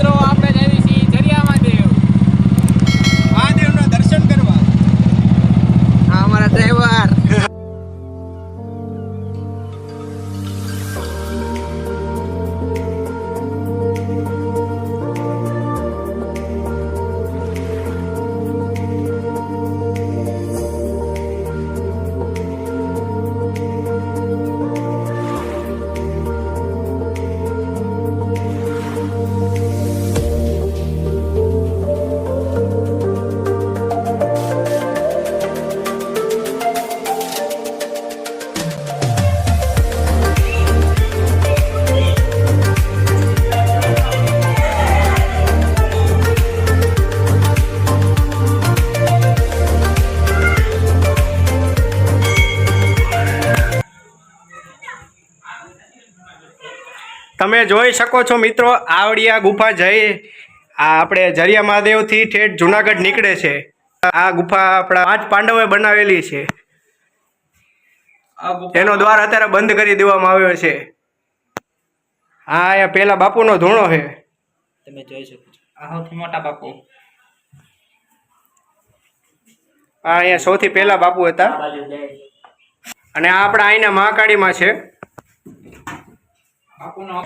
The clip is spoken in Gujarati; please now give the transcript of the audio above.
મિત્રો આપણે તમે જોઈ શકો છો મિત્રો આવડિયા ગુફા જઈ આ આપણે જરિયા મહાદેવથી ઠેઠ જુનાગઢ નીકળે છે. આ ગુફા આપણા પાંચ પાંડવોએ બનાવેલી છે. એનો દ્વાર અત્યારે બંધ કરી દેવામાં આવ્યો છે. હા અહીંયા પેલા બાપુનો ધૂણો છે. તમે જોઈ શકો છો. આ સૌથી મોટા બાપુ. આ અહીંયા સૌથી પહેલા બાપુ હતા. અને આ આપણા અહીંના મહાકાળીમાં છે. બાપુનો